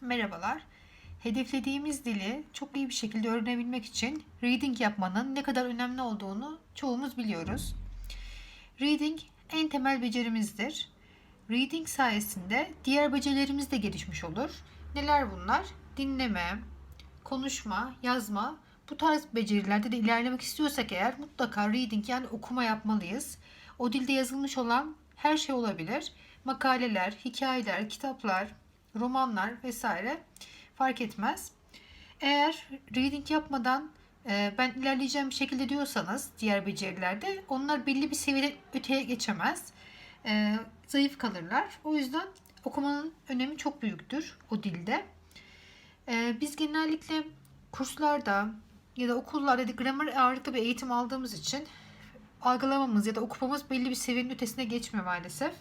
Merhabalar. Hedeflediğimiz dili çok iyi bir şekilde öğrenebilmek için reading yapmanın ne kadar önemli olduğunu çoğumuz biliyoruz. Reading en temel becerimizdir. Reading sayesinde diğer becerilerimiz de gelişmiş olur. Neler bunlar? Dinleme, konuşma, yazma. Bu tarz becerilerde de ilerlemek istiyorsak eğer mutlaka reading yani okuma yapmalıyız. O dilde yazılmış olan her şey olabilir. Makaleler, hikayeler, kitaplar, romanlar vesaire fark etmez. Eğer reading yapmadan e, ben ilerleyeceğim bir şekilde diyorsanız diğer becerilerde onlar belli bir seviyede öteye geçemez. E, zayıf kalırlar. O yüzden okumanın önemi çok büyüktür o dilde. E, biz genellikle kurslarda ya da okullarda da gramer ağırlıklı bir eğitim aldığımız için algılamamız ya da okumamız belli bir seviyenin ötesine geçmiyor maalesef.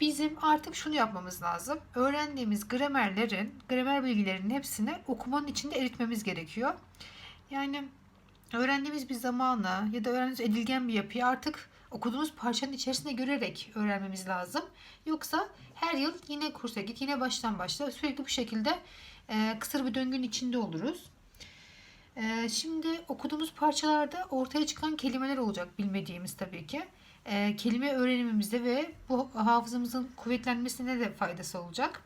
Bizim artık şunu yapmamız lazım. Öğrendiğimiz gramerlerin, gramer bilgilerinin hepsini okumanın içinde eritmemiz gerekiyor. Yani öğrendiğimiz bir zamanı ya da öğrendiğimiz edilgen bir yapıyı artık okuduğumuz parçanın içerisine görerek öğrenmemiz lazım. Yoksa her yıl yine kursa git, yine baştan başla. Sürekli bu şekilde e, kısır bir döngünün içinde oluruz. E, şimdi okuduğumuz parçalarda ortaya çıkan kelimeler olacak bilmediğimiz tabii ki. E, kelime öğrenimimizde ve bu hafızamızın kuvvetlenmesine de faydası olacak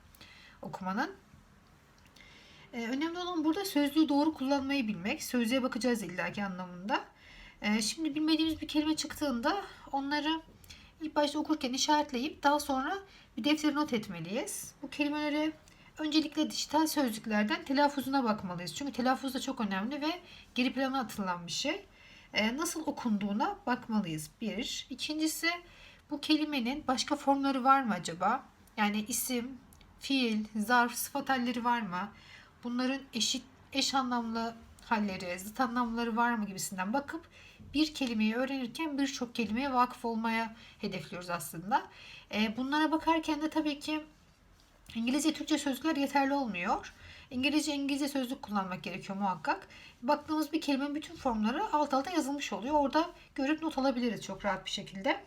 okumanın. E, önemli olan burada sözlüğü doğru kullanmayı bilmek. Sözlüğe bakacağız illaki anlamında. E, şimdi bilmediğimiz bir kelime çıktığında onları ilk başta okurken işaretleyip daha sonra bir deftere not etmeliyiz. Bu kelimeleri öncelikle dijital sözlüklerden telaffuzuna bakmalıyız. Çünkü telaffuz da çok önemli ve geri plana atılan bir şey. E, nasıl okunduğuna bakmalıyız. Bir. İkincisi bu kelimenin başka formları var mı acaba? Yani isim, fiil, zarf, sıfat halleri var mı? Bunların eşit eş anlamlı halleri, zıt anlamları var mı gibisinden bakıp bir kelimeyi öğrenirken birçok kelimeye vakıf olmaya hedefliyoruz aslında. E, bunlara bakarken de tabii ki İngilizce, Türkçe sözlükler yeterli olmuyor. İngilizce, İngilizce sözlük kullanmak gerekiyor muhakkak. Baktığımız bir kelimenin bütün formları alt alta yazılmış oluyor. Orada görüp not alabiliriz çok rahat bir şekilde.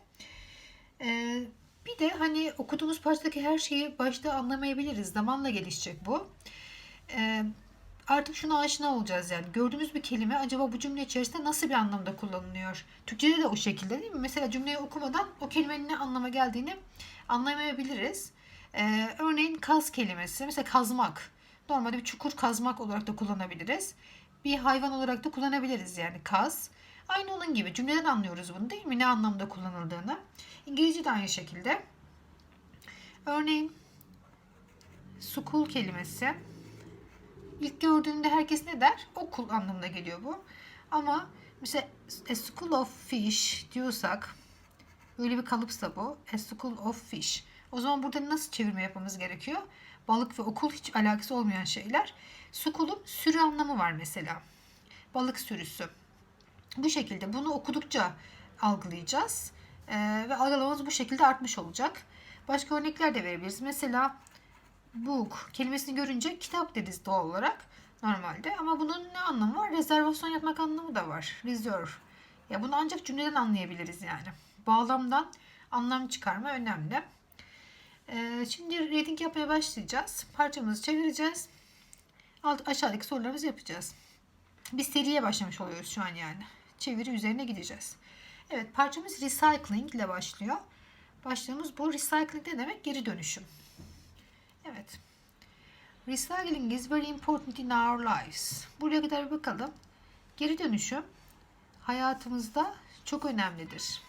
Ee, bir de hani okuduğumuz parçadaki her şeyi başta anlamayabiliriz. Zamanla gelişecek bu. Ee, artık şuna aşina olacağız yani. Gördüğümüz bir kelime acaba bu cümle içerisinde nasıl bir anlamda kullanılıyor? Türkçede de o şekilde değil mi? Mesela cümleyi okumadan o kelimenin ne anlama geldiğini anlamayabiliriz. Ee, örneğin kaz kelimesi, mesela kazmak. Normalde bir çukur kazmak olarak da kullanabiliriz. Bir hayvan olarak da kullanabiliriz yani kaz. Aynı onun gibi cümleden anlıyoruz bunu değil mi? Ne anlamda kullanıldığını. İngilizce de aynı şekilde. Örneğin school kelimesi. İlk gördüğünde herkes ne der? Okul anlamına geliyor bu. Ama mesela a school of fish diyorsak böyle bir kalıpsa bu. A school of fish. O zaman burada nasıl çevirme yapmamız gerekiyor? Balık ve okul hiç alakası olmayan şeyler. School'un sürü anlamı var mesela. Balık sürüsü. Bu şekilde bunu okudukça algılayacağız. Ee, ve algılamamız bu şekilde artmış olacak. Başka örnekler de verebiliriz. Mesela book kelimesini görünce kitap deriz doğal olarak normalde. Ama bunun ne anlamı var? Rezervasyon yapmak anlamı da var. Reserve. Ya bunu ancak cümleden anlayabiliriz yani. Bağlamdan anlam çıkarma önemli. Ee, şimdi reading yapmaya başlayacağız. Parçamızı çevireceğiz. Alt, aşağıdaki sorularımızı yapacağız. Bir seriye başlamış oluyoruz şu an yani. Çeviri üzerine gideceğiz. Evet parçamız recycling ile başlıyor. Başlığımız bu. Recycling ne demek? Geri dönüşüm. Evet. Recycling is very important in our lives. Buraya kadar bir bakalım. Geri dönüşüm hayatımızda çok önemlidir.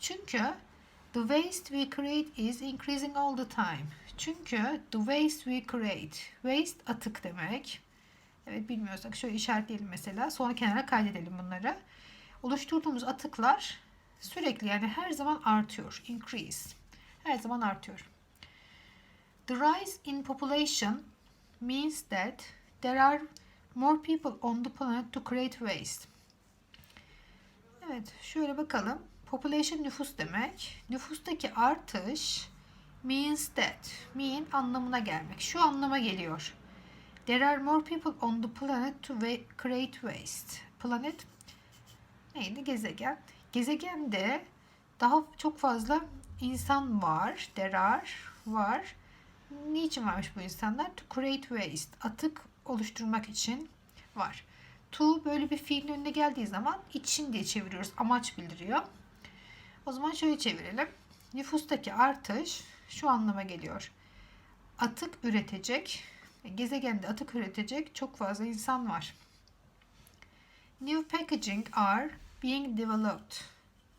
Çünkü the waste we create is increasing all the time. Çünkü the waste we create. Waste atık demek. Evet bilmiyorsak şöyle işaretleyelim mesela. Sonra kenara kaydedelim bunları. Oluşturduğumuz atıklar sürekli yani her zaman artıyor. Increase. Her zaman artıyor. The rise in population means that there are more people on the planet to create waste. Evet, şöyle bakalım. Population nüfus demek. Nüfustaki artış means that. Mean anlamına gelmek. Şu anlama geliyor. There are more people on the planet to create waste. Planet neydi? Gezegen. Gezegende daha çok fazla insan var. There are var. Niçin varmış bu insanlar? To create waste. Atık oluşturmak için var. To böyle bir fiilin önüne geldiği zaman için diye çeviriyoruz. Amaç bildiriyor. O zaman şöyle çevirelim. Nüfustaki artış şu anlama geliyor. Atık üretecek, gezegende atık üretecek çok fazla insan var. New packaging are being developed.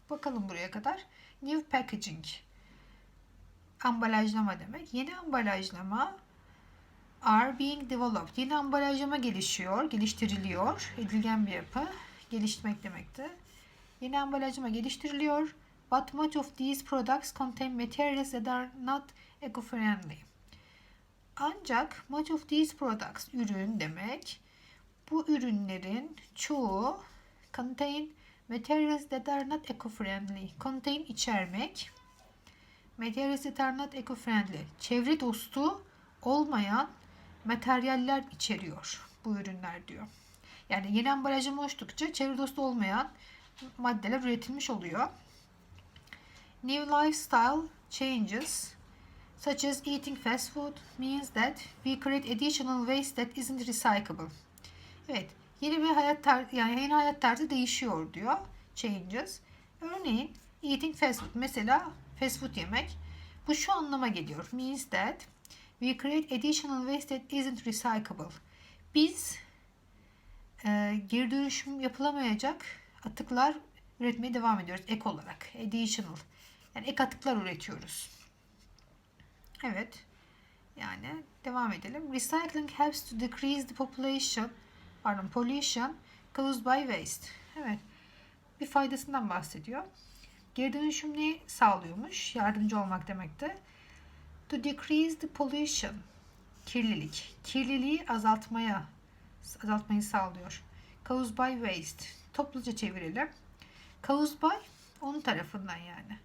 Bakalım buraya kadar. New packaging. Ambalajlama demek. Yeni ambalajlama are being developed. Yeni ambalajlama gelişiyor, geliştiriliyor. Edilgen bir yapı. Geliştirmek demekti. Yeni ambalajlama geliştiriliyor. But much of these products contain materials that are not eco-friendly. Ancak much of these products ürün demek. Bu ürünlerin çoğu contain materials that are not eco-friendly. Contain içermek. Materials that are not eco-friendly. Çevre dostu olmayan materyaller içeriyor bu ürünler diyor. Yani yeni ambalajlama oluştukça çevre dostu olmayan maddeler üretilmiş oluyor. New lifestyle changes such as eating fast food means that we create additional waste that isn't recyclable. Evet, yeni bir hayat tarzı yani yeni hayat tarzı değişiyor diyor. Changes. Örneğin eating fast food mesela fast food yemek bu şu anlama geliyor. Means that we create additional waste that isn't recyclable. Biz e, geri dönüşüm yapılamayacak atıklar üretmeye devam ediyoruz ek olarak. Additional. Yani ek atıklar üretiyoruz. Evet. Yani devam edelim. Recycling helps to decrease the population, pardon, pollution caused by waste. Evet. Bir faydasından bahsediyor. Geri dönüşüm sağlıyormuş? Yardımcı olmak demekti. To decrease the pollution. Kirlilik. Kirliliği azaltmaya azaltmayı sağlıyor. Caused by waste. Topluca çevirelim. Caused by onun tarafından yani.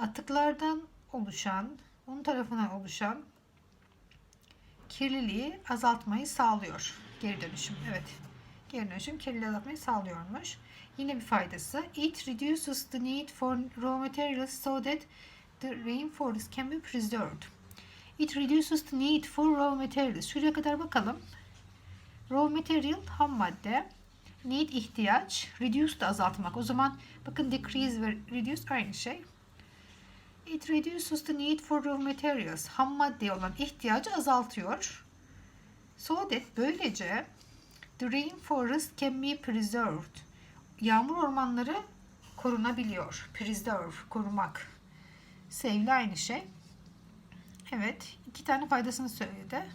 Atıklardan oluşan, onun tarafından oluşan kirliliği azaltmayı sağlıyor. Geri dönüşüm. Evet. Geri dönüşüm kirliliği azaltmayı sağlıyormuş. Yine bir faydası. It reduces the need for raw materials so that the rainforest can be preserved. It reduces the need for raw materials. Şuraya kadar bakalım. Raw material ham madde. Need ihtiyaç. Reduce da azaltmak. O zaman bakın decrease ve reduce aynı şey. It reduces the need for raw materials. Ham maddeye olan ihtiyacı azaltıyor. So that böylece the rainforest can be preserved. Yağmur ormanları korunabiliyor. Preserve, korumak. Save aynı şey. Evet, iki tane faydasını söyledi.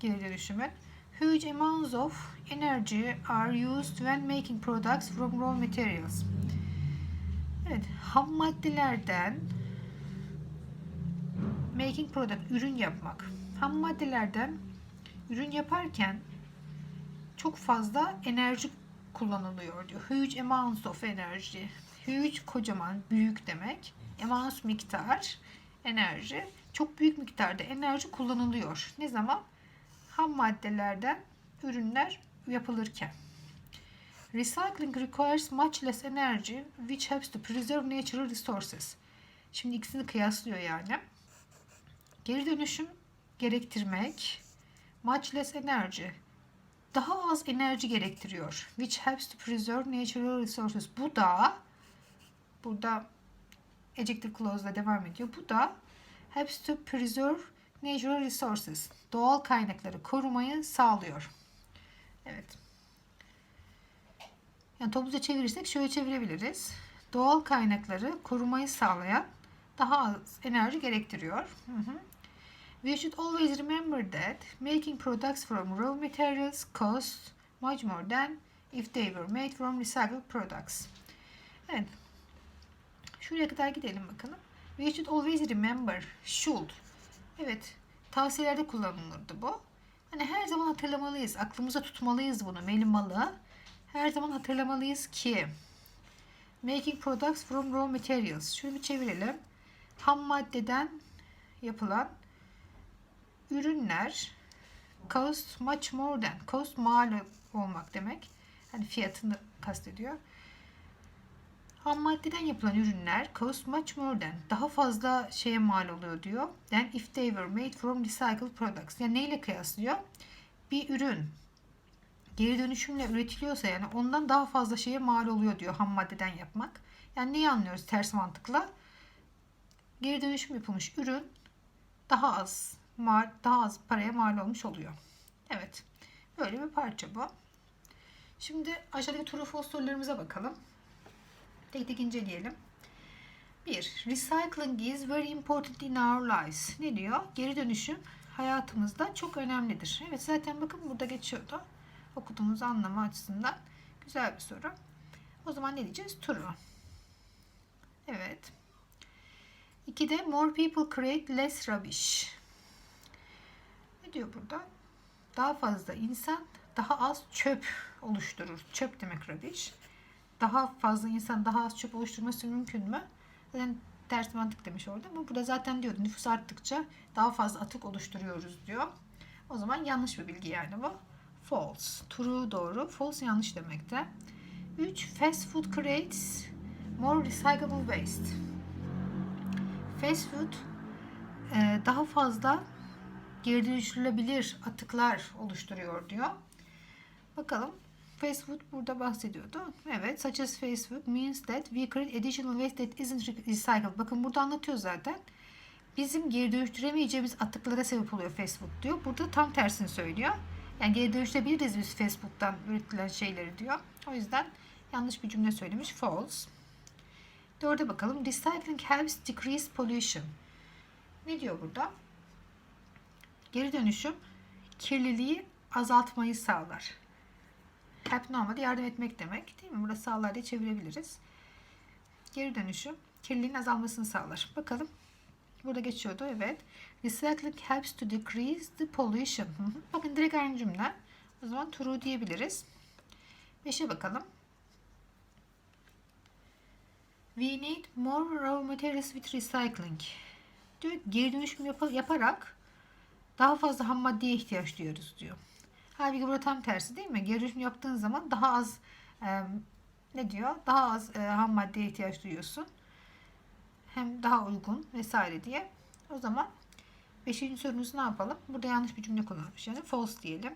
Geri dönüşümün. Huge amounts of energy are used when making products from raw materials. Evet, ham maddelerden making product, ürün yapmak. Ham maddelerden ürün yaparken çok fazla enerji kullanılıyor diyor. Huge amounts of energy. Huge kocaman, büyük demek. Amounts miktar, enerji. Çok büyük miktarda enerji kullanılıyor. Ne zaman? Ham maddelerden ürünler yapılırken. Recycling requires much less energy which helps to preserve natural resources. Şimdi ikisini kıyaslıyor yani. Geri dönüşüm gerektirmek much less energy daha az enerji gerektiriyor. Which helps to preserve natural resources. Bu da burada adjective clause ile devam ediyor. Bu da helps to preserve natural resources. Doğal kaynakları korumayı sağlıyor. Evet. Yani topluca çevirirsek şöyle çevirebiliriz. Doğal kaynakları korumayı sağlayan daha az enerji gerektiriyor. Hı hı. We should always remember that making products from raw materials costs much more than if they were made from recycled products. Evet. Şuraya kadar gidelim bakalım. We should always remember. Should. Evet. Tavsiyelerde kullanılırdı bu. Hani her zaman hatırlamalıyız. Aklımıza tutmalıyız bunu. Melimalı. Her zaman hatırlamalıyız ki making products from raw materials. Şunu bir çevirelim. Ham maddeden yapılan ürünler cost much more than cost mal olmak demek. Hani fiyatını kastediyor. Ham maddeden yapılan ürünler cost much more than daha fazla şeye mal oluyor diyor. Than if they were made from recycled products. Yani neyle kıyaslıyor? Bir ürün geri dönüşümle üretiliyorsa yani ondan daha fazla şeye mal oluyor diyor ham maddeden yapmak. Yani neyi anlıyoruz ters mantıkla? Geri dönüşüm yapılmış ürün daha az mal, daha az paraya mal olmuş oluyor. Evet. Böyle bir parça bu. Şimdi aşağıdaki true false sorularımıza bakalım. Tek tek inceleyelim. 1. Recycling is very important in our lives. Ne diyor? Geri dönüşüm hayatımızda çok önemlidir. Evet zaten bakın burada geçiyordu. Okuduğumuz anlamı açısından güzel bir soru. O zaman ne diyeceğiz? True. Evet. 2'de more people create less rubbish. Ne diyor burada? Daha fazla insan daha az çöp oluşturur. Çöp demek rubbish. Daha fazla insan daha az çöp oluşturması mümkün mü? Zaten ters mantık demiş orada ama burada zaten diyordu nüfus arttıkça daha fazla atık oluşturuyoruz diyor. O zaman yanlış bir bilgi yani bu. False. True doğru. False yanlış demekte. 3. Fast food creates more recyclable waste. Fast food e, daha fazla geri dönüştürülebilir atıklar oluşturuyor diyor. Bakalım fast food burada bahsediyordu. Evet, such as fast food means that we create additional waste that isn't recycled. Bakın burada anlatıyor zaten. Bizim geri dönüştüremeyeceğimiz atıklara sebep oluyor fast food diyor. Burada tam tersini söylüyor. Yani geri dönüştürebiliriz biz fast food'dan üretilen şeyleri diyor. O yüzden yanlış bir cümle söylemiş. False. Dörde bakalım. Recycling helps decrease pollution. Ne diyor burada? Geri dönüşüm kirliliği azaltmayı sağlar. Help normalde yardım etmek demek değil mi? Burada sağlar diye çevirebiliriz. Geri dönüşüm kirliliğin azalmasını sağlar. Bakalım. Burada geçiyordu evet. Recycling helps to decrease the pollution. Bakın direkt aynı cümle. O zaman true diyebiliriz. Beşe bakalım. We need more raw materials with recycling. Diyor geri dönüşüm yap- yaparak daha fazla ham maddeye ihtiyaç duyuyoruz diyor. Halbuki burada tam tersi değil mi? Geri dönüşüm yaptığın zaman daha az e, ne diyor? Daha az e, ham maddeye ihtiyaç duyuyorsun. Hem daha uygun vesaire diye. O zaman beşinci sorumuzu ne yapalım? Burada yanlış bir cümle kullanmış. Yani false diyelim.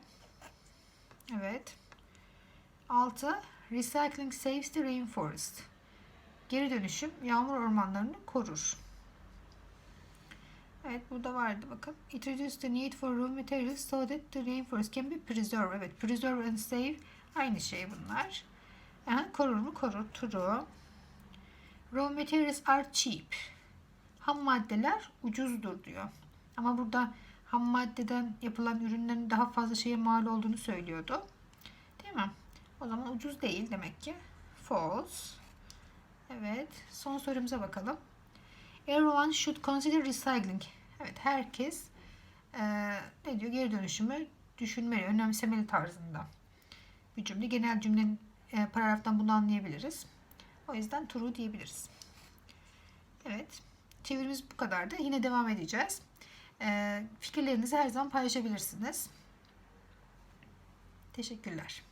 Evet. 6. Recycling saves the rainforest. Geri dönüşüm yağmur ormanlarını korur. Evet burada vardı bakın. It reduces the need for raw materials so that the rainforest can be preserved. Evet preserve and save aynı şey bunlar. Aha, korur mu? Korur. True. Raw materials are cheap. Ham maddeler ucuzdur diyor. Ama burada ham maddeden yapılan ürünlerin daha fazla şeye mal olduğunu söylüyordu. Değil mi? O zaman ucuz değil demek ki. False. Evet. Son sorumuza bakalım. Everyone should consider recycling. Evet. Herkes e, ne diyor? Geri dönüşümü düşünmeli, önemsemeli tarzında. Bir cümle. Genel cümlenin e, paragraftan bunu anlayabiliriz. O yüzden true diyebiliriz. Evet. Çevirimiz bu kadardı. Yine devam edeceğiz. E, fikirlerinizi her zaman paylaşabilirsiniz. Teşekkürler.